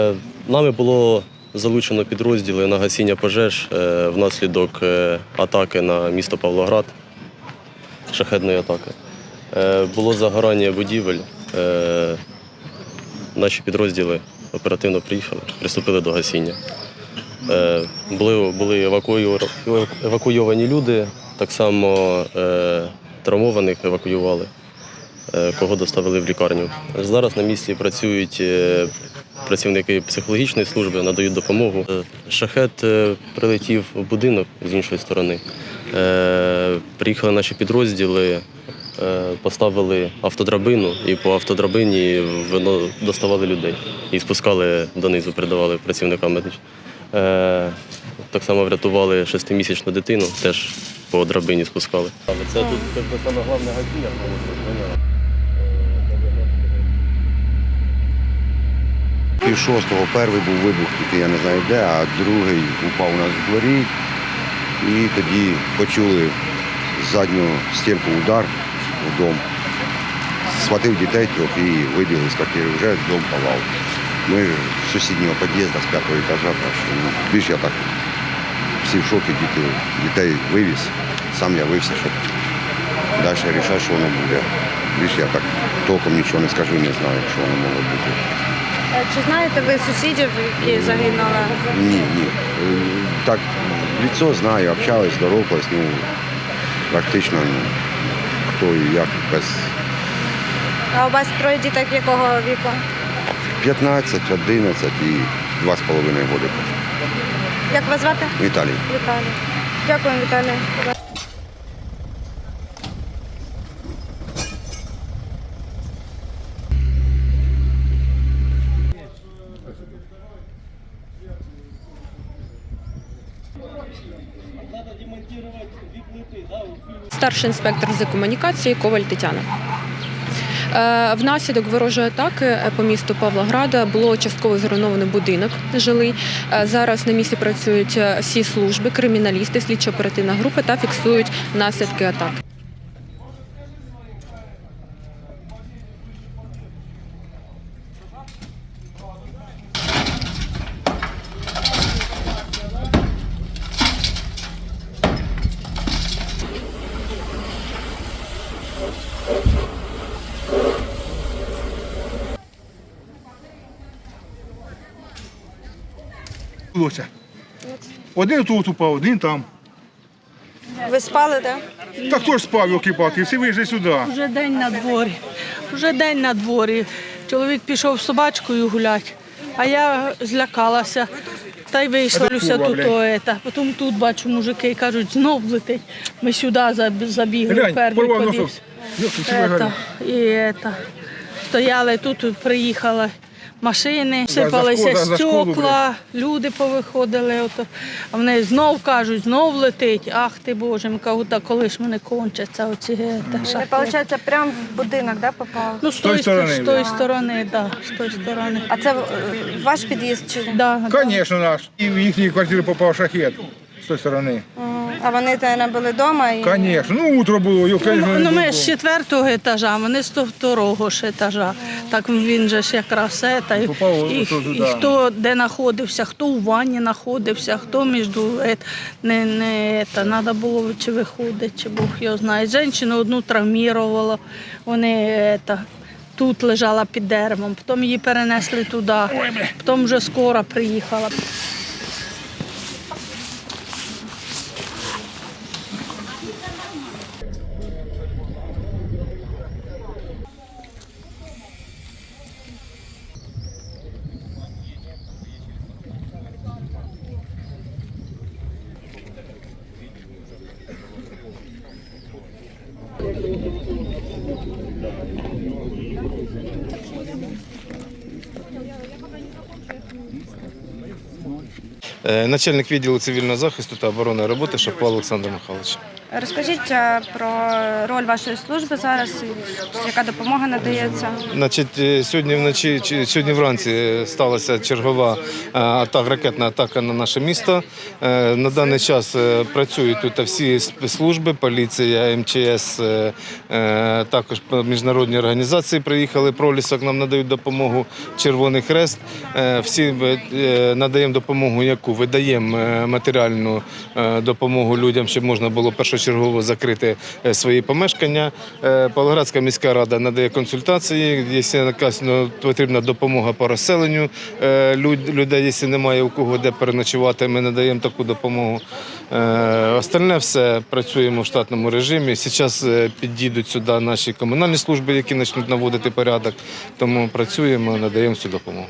Е, Нами було залучено підрозділи на гасіння пожеж е, внаслідок е, атаки на місто Павлоград, шахедної атаки. Було загорання будівель. Наші підрозділи оперативно приїхали, приступили до гасіння. Були, були евакуйовані люди, так само травмованих евакуювали, кого доставили в лікарню. Зараз на місці працюють працівники психологічної служби, надають допомогу. Е, Шахет е, прилетів в будинок з іншої сторони. Е, Приїхали наші підрозділи, поставили автодрабину і по автодрабині доставали людей і спускали донизу, передавали працівникам Так само врятували шестимісячну дитину, теж по драбині спускали. Це тут саме головне газіння. Пів шостого перший був вибух, тільки я не знаю де, а другий упав у нас в дворі. І тоді почули з заднього стінку удар в дом. Схватив дітей трьох і вибігли з квартири. Вже дом палав. Ми з сусіднього під'їзду, з п'ятого етажа, так що ну, більш я так всі в шокі, діти, дітей вивіз. Сам я вився, щоб далі рішати, що воно буде. Більше я так толком нічого не скажу, не знаю, що воно могло бути. Е, Чи знаєте ви сусідів, які загинули? Ні, ні. Так, лицо знаю, общались, здоровались, ну, практично, ну, хто і як, без А у вас троє діток якого віку? 15, 11 і 2,5 годика. Як вас звати? Віталій. Віталій. Дякую, Віталій. Старший інспектор з комунікації Коваль Тетяна. Е, Внаслідок ворожої атаки е, по місту Павлограда було частково зруйнований будинок жилий. Е, Зараз на місці працюють всі служби, криміналісти, слідчо-оперативна група та фіксують наслідки атаки. Лося. Один тут упав, один там. Ви спали, так? Та хто ж спав, йоки-палки, всі вийшли сюди. Вже день на дворі. Вже день на дворі. Чоловік пішов з собачкою гуляти, а я злякалася. Та й вийшла Люся тут. ета. Потім тут бачу мужики і кажуть, знов летить. Ми сюди забігли, перший подивився. І ета. Стояли тут, приїхали машини, сипалися за школу, стекла, люди повиходили. Ото. А вони знов кажуть, знов летить. Ах ти Боже, ми кажу, та коли ж мене кончаться оці ета, Ви, виходить, прямо в будинок, да, попали? Ну, з тої сторони, з тої сторони, да, з тої сторони. А це ваш під'їзд чи? Да, да. Звісно, наш. І в їхні квартири попав шахет з тої сторони. А вони наверное, були вдома і Звісно. Ну, утро було, Ну, ну, ми з четвертого етажа, вони з второго ж етажа. Так він же ж якраз це. Та, й, Попав і, ото туди. і хто де знаходився, хто у ванні знаходився, хто між ет, не, не та, треба було чи виходить, чи Бог його знає. Женщину одну травмірувало, вони ета, тут лежала під деревом, потім її перенесли туди, потім вже скоро приїхала. Начальник відділу цивільного захисту та оборонної роботи Шапал Олександр Михайлович. Розкажіть е, про роль вашої служби зараз, яка допомога надається. Значить, е, сьогодні вночі сьогодні вранці сталася чергова е, атака, ракетна атака на наше місто. Е, На даний час е, працюють тут всі спецслужби, поліція, МЧС, е, е, також міжнародні організації приїхали. Пролісок нам надають допомогу. Червоний Хрест. Е, Всі е, надаємо допомогу, яку видаємо е, матеріальну е, допомогу людям, щоб можна було першочергово закрити е, свої помешкання. Е, Павлоградська міська рада надає консультації. Якщо якась ну, потрібна допомога по розселенню е, людей, якщо немає у кого де переночувати, ми надаємо таку допомогу. Остальне все працюємо в штатному режимі. Зараз підійдуть сюди наші комунальні служби, які почнуть наводити порядок. Тому працюємо, надаємо цю допомогу.